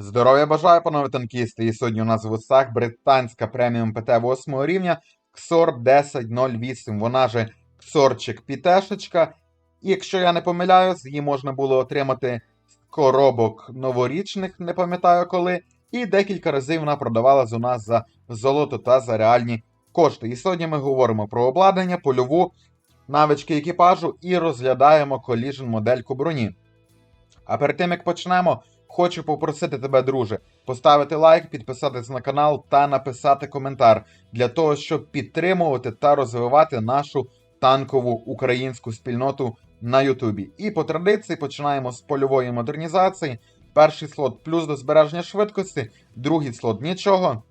Здоров'я бажаю, панове танкісти. І сьогодні у нас в гостях британська преміум ПТ 8 рівня XOR 1008. Вона же XORчик Пітешечка. І якщо я не помиляюсь, її можна було отримати з коробок новорічних, не пам'ятаю коли. І декілька разів вона продавалась у нас за золото та за реальні кошти. І сьогодні ми говоримо про обладнання, польову, навички екіпажу і розглядаємо коліжн модельку броні. А перед тим як почнемо, хочу попросити тебе, друже, поставити лайк, підписатись на канал та написати коментар для того, щоб підтримувати та розвивати нашу танкову українську спільноту на Ютубі. І по традиції починаємо з польової модернізації. Перший слот плюс до збереження швидкості, другий слот нічого,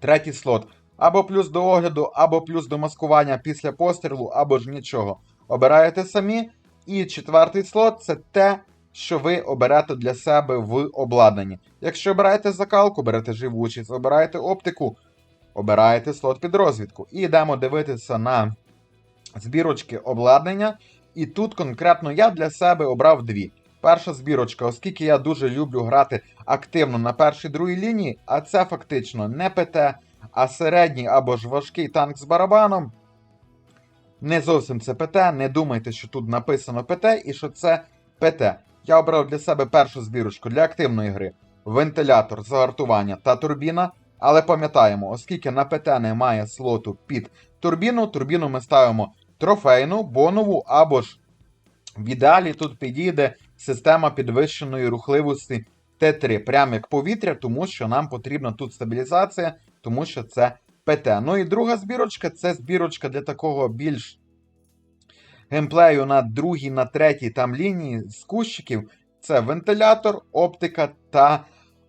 третій слот або плюс до огляду, або плюс до маскування після пострілу, або ж нічого. Обираєте самі. І четвертий слот це те, що ви оберете для себе в обладнанні. Якщо обираєте закалку, берете живучість, обираєте оптику, обираєте слот під розвідку. І йдемо дивитися на збірочки обладнання. І тут конкретно я для себе обрав дві. Перша збірочка, оскільки я дуже люблю грати активно на першій другій лінії, а це фактично не ПТ, а середній або ж важкий танк з барабаном. Не зовсім це ПТ, не думайте, що тут написано ПТ і що це ПТ. Я обрав для себе першу збірочку для активної гри, вентилятор, загартування та турбіна. Але пам'ятаємо, оскільки на ПТ немає слоту під турбіну, турбіну ми ставимо трофейну, бонову або ж в ідеалі тут підійде система підвищеної рухливості Т3, прямо як повітря, тому що нам потрібна тут стабілізація, тому що це ПТ. Ну і друга збірочка це збірочка для такого більш геймплею на другій, на третій там лінії з кущиків. Це вентилятор, оптика та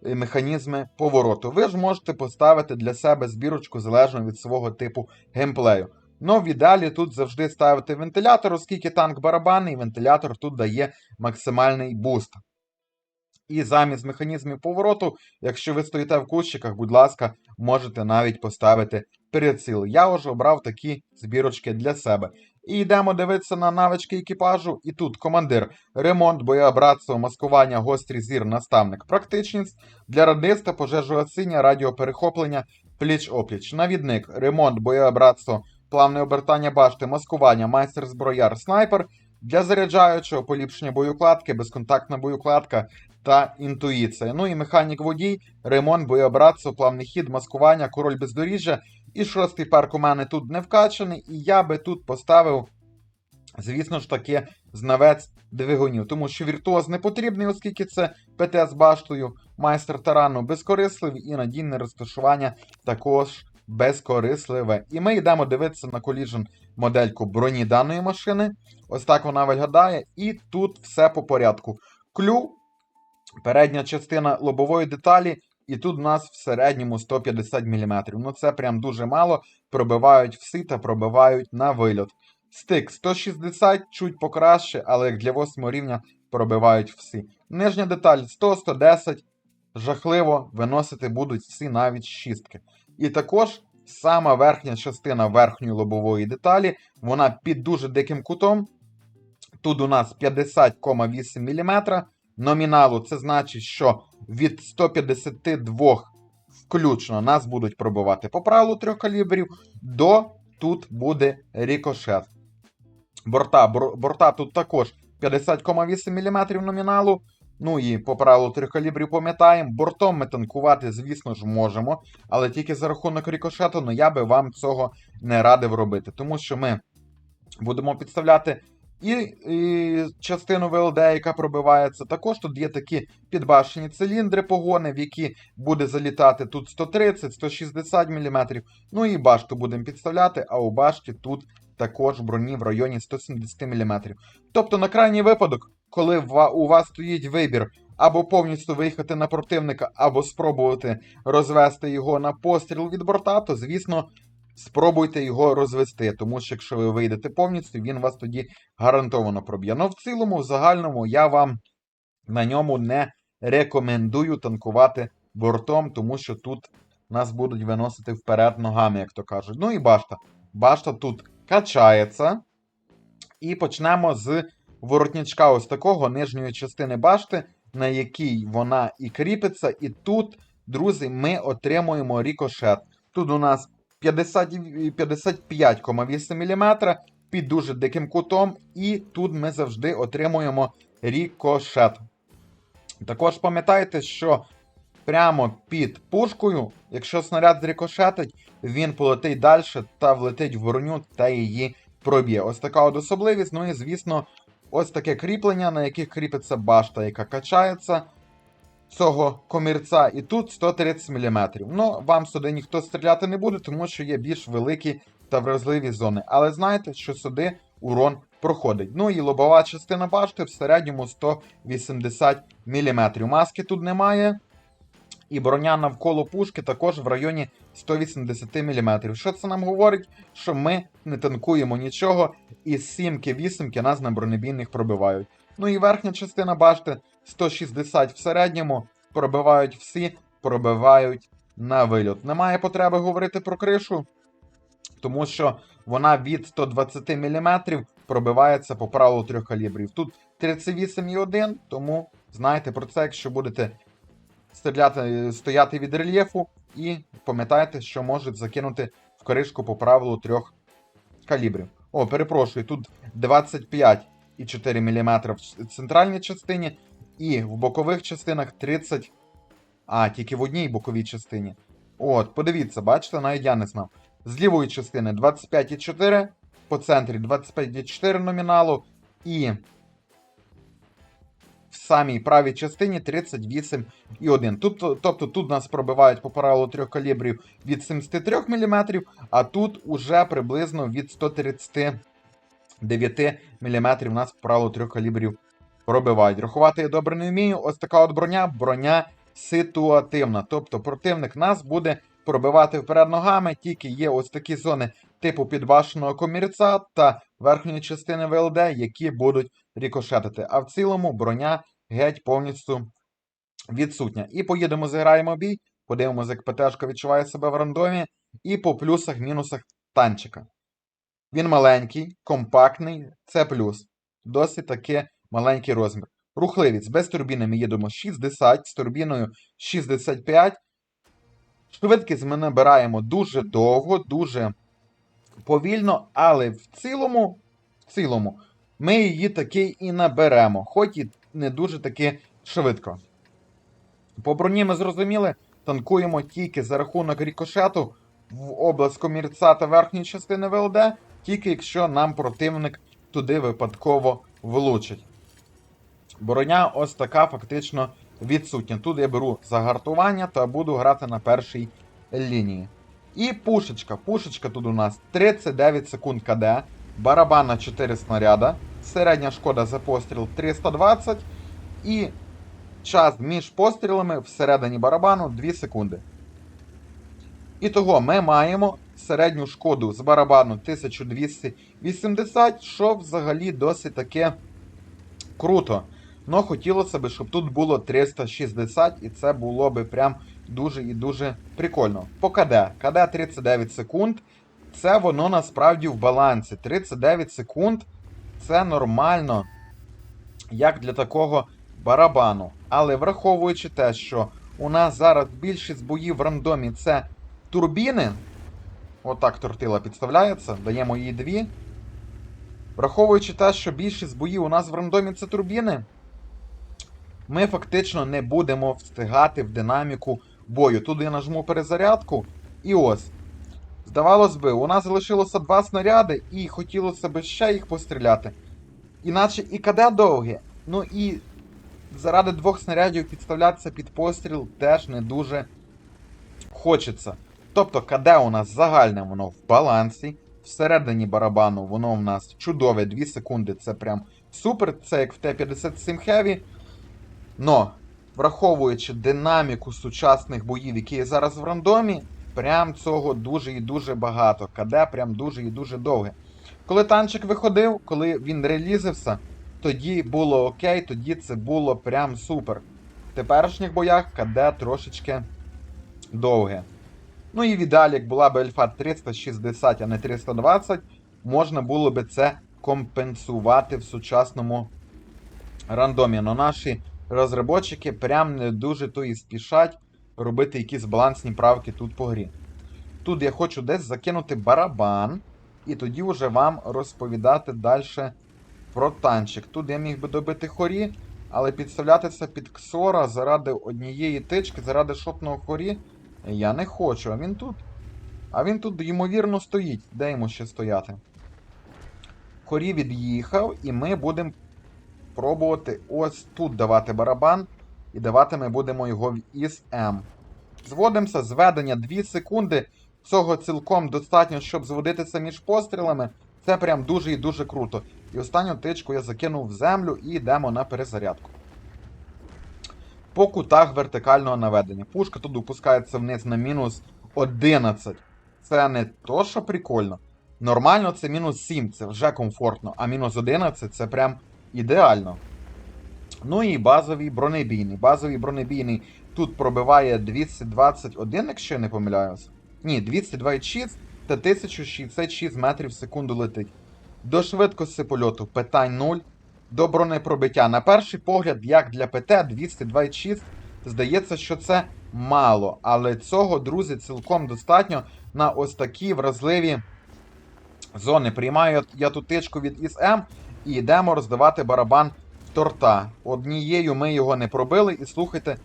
е, механізми повороту. Ви ж можете поставити для себе збірочку залежно від свого типу геймплею. Ну, в ідеалі тут завжди ставити вентилятор, оскільки танк барабанний, вентилятор тут дає максимальний буст. І замість механізмів повороту, якщо ви стоїте в кущиках, будь ласка, можете навіть поставити приціл. Я вже обрав такі збірочки для себе. І йдемо дивитися на навички екіпажу. І тут командир, ремонт, боєобратство, маскування, гострий зір, наставник, практичність для радиста, пожежогасіння, радіоперехоплення, пліч-опліч, навідник, ремонт, боєобратство, плавне обертання башти, маскування, майстер зброяр, снайпер. Для заряджаючого поліпшення боєукладки, безконтактна боєукладка та інтуїція. Ну і механік водій, ремонт, боєобратство, плавний хід, маскування, король бездоріжжя. І шостий парк у мене тут не вкачаний, і я би тут поставив, звісно ж таки, знавець двигунів. Тому що віртуоз не потрібний, оскільки це ПТ з баштою, майстер тарану безкорисливий і надійне розташування також безкорисливе. І ми йдемо дивитися на коліжн модельку броні даної машини. Ось так вона виглядає. І тут все по порядку. Клю, передня частина лобової деталі, і тут у нас в середньому 150 мм. Ну це прям дуже мало. Пробивають всі та пробивають на вильот. Стик 160, чуть покраще, але як для 8 рівня пробивають всі. Нижня деталь 100-110. Жахливо виносити будуть всі навіть шістки. І також сама верхня частина верхньої лобової деталі, вона під дуже диким кутом. Тут у нас 50,8 мм. Номіналу це значить, що від 152 включно нас будуть пробивати по правилу трьох калібрів, до тут буде рікошет. Борта, бор- борта тут також 50,8 мм номіналу. Ну і по правилу трьох калібрів пам'ятаємо, бортом ми танкувати, звісно ж, можемо, але тільки за рахунок рікошету, ну я би вам цього не радив робити, тому що ми будемо підставляти і, і частину ВЛД, яка пробивається. Також тут є такі підбашені циліндри погони, в які буде залітати тут 130-160 мм. Ну і башту будемо підставляти, а у башті тут також броні в районі 170 мм. Тобто, на крайній випадок, коли у вас стоїть вибір або повністю виїхати на противника, або спробувати розвести його на постріл від борта, то, звісно, спробуйте його розвести, тому що якщо ви вийдете повністю, він вас тоді гарантовано проб'є. Ну, в цілому, в загальному, я вам на ньому не рекомендую танкувати бортом, тому що тут нас будуть виносити вперед ногами, як то кажуть. Ну і башта. Башта тут качається. І почнемо з воротничка ось такого нижньої частини башти. на якій вона і кріпиться. І тут, друзі, ми отримуємо рікошет. Тут у нас 50, і 55,8 мм під дуже диким кутом, і тут ми завжди отримуємо рікошет. Також пам'ятайте, що прямо під пушкою, якщо снаряд зрикошетить, він полетить далі та влетить в броню та її проб'є. Ось така от особливість. Ну і звісно, ось таке кріплення, на яких кріпиться башта, яка качається цього комірця, і тут 130 мм. Ну, вам сюди ніхто стріляти не буде, тому що є більш великі та вразливі зони. Але знайте, що сюди урон проходить. Ну і лобова частина башти в середньому 180 мм. Маски тут немає. І броня навколо пушки також в районі 180 мм. Що це нам говорить? Що ми не танкуємо нічого, і сімки, вісімки нас на бронебійних пробивають. Ну і верхня частина башти 160 в середньому, пробивають всі, пробивають на вильот. Немає потреби говорити про кришу, тому що вона від 120 мм пробивається по правилу трьох калібрів. Тут 38,1, тому знайте про це, якщо будете стріляти, стояти від рельєфу, і пам'ятайте, що можуть закинути в кришку по правилу трьох калібрів. О, перепрошую, тут 25,4 мм в центральній частині, і в бокових частинах 30. А, тільки в одній боковій частині. От, подивіться, бачите, навіть я не знав. З лівої частини 25,4, по центрі 25,4 номіналу, і в самій правій частині 38,1. Тут, тобто тут нас пробивають по правилу трьох калібрів від 73 мм, а тут уже приблизно від 139 мм нас по правилу трьох калібрів пробивають. Рахувати я добре не вмію. Ось така от броня, броня ситуативна. Тобто противник нас буде пробивати вперед ногами, тільки є ось такі зони типу підбашеного комірця та верхньої частини ВЛД, які будуть рікошетити. А в цілому броня геть повністю відсутня. І поїдемо, зіграємо бій, подивимося, як ПТшка відчуває себе в рандомі, і по плюсах-мінусах танчика. Він маленький, компактний, це плюс. Досить таки маленький розмір. Рухливість без турбіни ми їдемо 60, з турбіною 65. Швидкість ми набираємо дуже довго, дуже повільно, але в цілому, в цілому ми її таки і наберемо, хоч і не дуже таки швидко. По броні ми зрозуміли, танкуємо тільки за рахунок рікошету в область комірця та верхньої частини ВЛД, тільки якщо нам противник туди випадково влучить. Броня ось така фактично відсутня. Тут я беру загартування та буду грати на першій лінії. І пушечка. Пушечка тут у нас 39 секунд КД, барабан на 4 снаряда, середня шкода за постріл 320 і час між пострілами всередині барабану 2 секунди. І того ми маємо середню шкоду з барабану 1280, що взагалі досить таке круто. Но хотілося б, щоб тут було 360, і це було би прям дуже і дуже прикольно. По КД. КД 39 секунд. Це воно насправді в балансі. 39 секунд це нормально, як для такого барабану. Але враховуючи те, що у нас зараз більшість боїв в рандомі це турбіни. Отак тортила підставляється, даємо їй дві. Враховуючи те, що більшість боїв у нас в рандомі це турбіни, ми фактично не будемо встигати в динаміку бою. Тут я нажму перезарядку, і ось. Здавалось би, у нас залишилося два снаряди, і хотілося б ще їх постріляти. Іначе і КД довге. Ну і заради двох снарядів підставлятися під постріл теж не дуже хочеться. Тобто КД у нас загальне, воно в балансі. Всередині барабану воно в нас чудове 2 секунди. Це прям супер. Це як в Т-57 Heavy. Но, враховуючи динаміку сучасних боїв, які є зараз в рандомі, прям цього дуже і дуже багато. КД прям дуже і дуже довге. Коли танчик виходив, коли він релізився, тоді було окей, тоді це було прям супер. В теперішніх боях КД трошечки довге. Ну і в ідеалі, як була б альфа 360, а не 320, можна було би це компенсувати в сучасному рандомі. Но наші розробники прям не дуже то і спішать робити якісь балансні правки тут по грі. Тут я хочу десь закинути барабан, і тоді вже вам розповідати далі про танчик. Тут я міг би добити хорі, але підставлятися під ксора заради однієї тички, заради шотного хорі я не хочу. А він тут. А він тут, ймовірно, стоїть. Де йому ще стояти? Хорі від'їхав, і ми будемо пробувати ось тут давати барабан. І давати ми будемо його в із М. Зводимося, зведення 2 секунди. Цього цілком достатньо, щоб зводитися між пострілами. Це прям дуже і дуже круто. І останню тичку я закинув в землю і йдемо на перезарядку. По кутах вертикального наведення. Пушка тут опускається вниз на мінус 11. Це не то, що прикольно. Нормально це мінус 7, це вже комфортно, а мінус 11 це прям ідеально. Ну і базовий бронебійний. Базовий бронебійний тут пробиває 221, якщо я не помиляюся. Ні, 226 та 1066 метрів в секунду летить. До швидкості польоту питань 0. До бронепробиття. На перший погляд, як для ПТ 226, здається, що це мало. Але цього, друзі, цілком достатньо на ось такі вразливі зони. Приймаю я тут тичку від ІСМ і йдемо роздавати барабан торта. Однією ми його не пробили, і слухайте,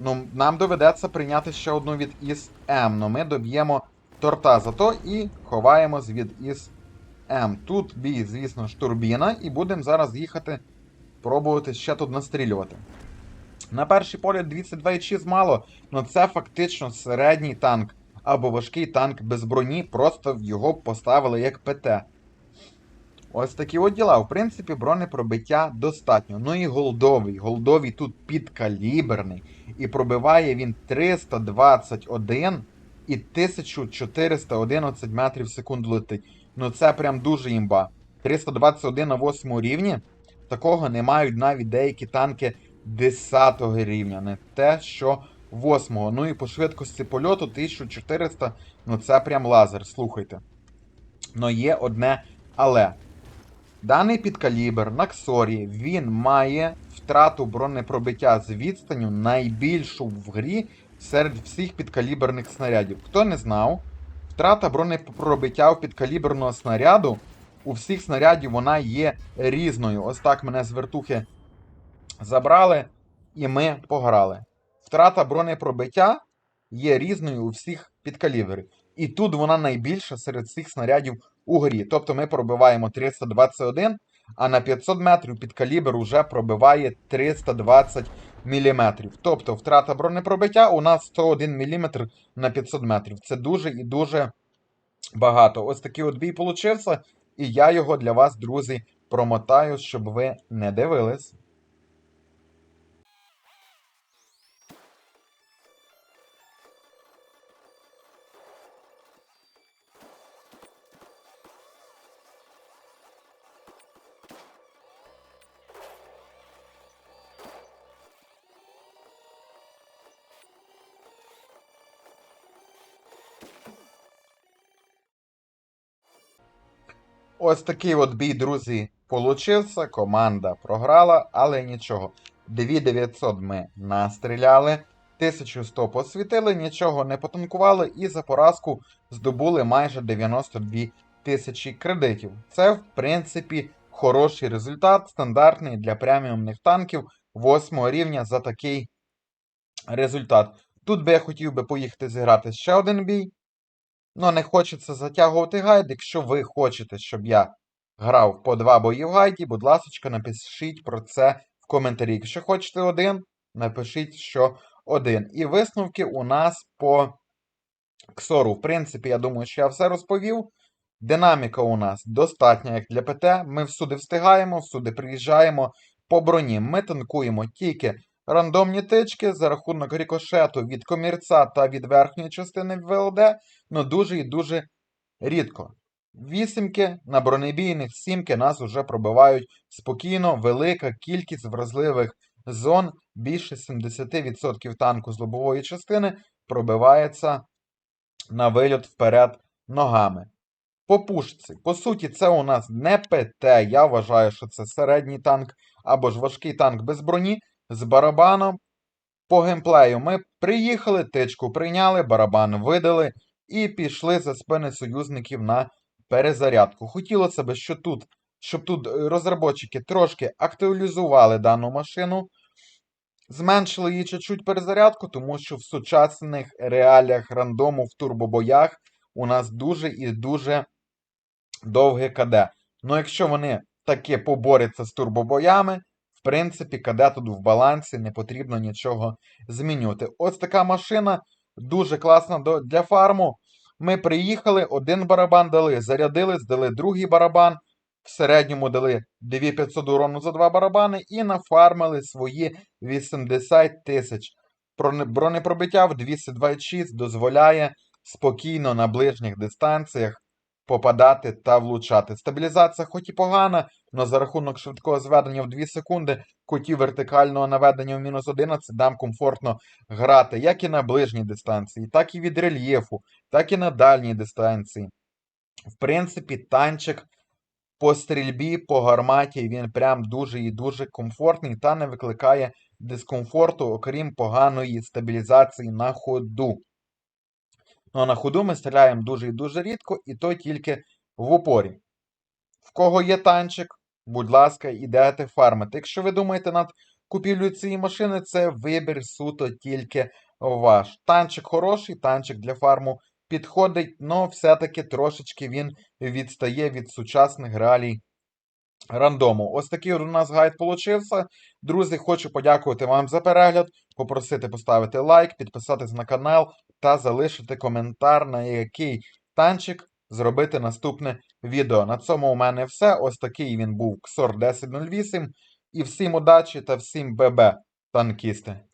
ну, нам доведеться прийняти ще одну від ІСМ. Ну ми доб'ємо торта зато і ховаємось від ІСМ. Тут бій, звісно ж, турбіна, і будемо зараз їхати пробувати ще тут настрілювати. На перший погляд 226 мало, але це фактично середній танк або важкий танк без броні, просто його поставили як ПТ. Ось такі от діла. В принципі, бронепробиття достатньо. Ну і голдовий. Голдовий тут підкаліберний. І пробиває він 321 і 1411 метрів в секунду летить. Ну це прям дуже імба. 321 на 8 рівні. Такого не мають навіть деякі танки 10 рівня. Не те, що 8. Ну і по швидкості польоту 1400. Ну це прям лазер, слухайте. Но є одне але. Даний підкалібр на Ксорі він має втрату бронепробиття з відстанню найбільшу в грі серед всіх підкаліберних снарядів. Хто не знав, втрата бронепробиття у підкаліберного снаряду у всіх снарядів вона є різною. Ось так мене з вертухи забрали, і ми пограли. Втрата бронепробиття є різною у всіх підкаліберів. І тут вона найбільша серед всіх снарядів у грі. Тобто ми пробиваємо 321, а на 500 метрів під калібр уже пробиває 320 мм. Тобто втрата бронепробиття у нас 101 мм на 500 метрів. Це дуже і дуже багато. Ось такий от бій получився, і я його для вас, друзі, промотаю, щоб ви не дивились. Ось такий от бій, друзі, получився. Команда програла, але нічого. 2900 ми настріляли, 1100 посвітили, нічого не потанкували і за поразку здобули майже 92 тисячі кредитів. Це, в принципі, хороший результат, стандартний для преміумних танків 8 рівня за такий результат. Тут би я хотів би поїхати зіграти ще один бій. Ну, не хочеться затягувати гайд. Якщо ви хочете, щоб я грав по два бої в гайді, будь ласка, напишіть про це в коментарі. Якщо хочете один, напишіть, що один. І висновки у нас по ксору. В принципі, я думаю, що я все розповів. Динаміка у нас достатня, як для ПТ. Ми всюди встигаємо, всюди приїжджаємо по броні. Ми танкуємо тільки рандомні тички за рахунок рікошету від комірця та від верхньої частини ВЛД, ну дуже і дуже рідко. Вісімки на бронебійних сімки нас уже пробивають спокійно, велика кількість вразливих зон, більше 70% танку з лобової частини пробивається на вильот вперед ногами. По пушці. По суті, це у нас не ПТ. Я вважаю, що це середній танк або ж важкий танк без броні. З барабаном. По геймплею ми приїхали, тичку прийняли, барабан видали і пішли за спини союзників на перезарядку. Хотілося б, що тут, щоб тут е, розробники трошки актуалізували дану машину, зменшили її чуть-чуть перезарядку, тому що в сучасних реаліях рандому в турбобоях у нас дуже і дуже довге КД. Ну, якщо вони таки поборються з турбобоями, принципі, КД тут в балансі, не потрібно нічого змінювати. Ось така машина дуже класна для фарму. Ми приїхали, один барабан дали, зарядили, здали другий барабан. В середньому дали 2500 урону за два барабани і нафармили свої 80 тисяч. Бронепробиття в 226 дозволяє спокійно на ближніх дистанціях попадати та влучати. Стабілізація хоч і погана, але за рахунок швидкого зведення в 2 секунди, кутів вертикального наведення в мінус 11 нам комфортно грати як і на ближній дистанції, так і від рельєфу, так і на дальній дистанції. В принципі, танчик по стрільбі, по гарматі, він прям дуже і дуже комфортний та не викликає дискомфорту, окрім поганої стабілізації на ходу. Ну, а на ходу ми стріляємо дуже і дуже рідко, і то тільки в упорі. В кого є танчик, будь ласка, ідете фармити. Якщо ви думаєте над купівлею цієї машини, це вибір суто тільки ваш. Танчик хороший, танчик для фарму підходить, але все-таки трошечки він відстає від сучасних реалій рандому. Ось такий у нас гайд получився. Друзі, хочу подякувати вам за перегляд, попросити поставити лайк, підписатись на канал та залишити коментар, на який танчик зробити наступне відео. На цьому у мене все. Ось такий він був XOR 1008. І всім удачі та всім ББ, танкісти!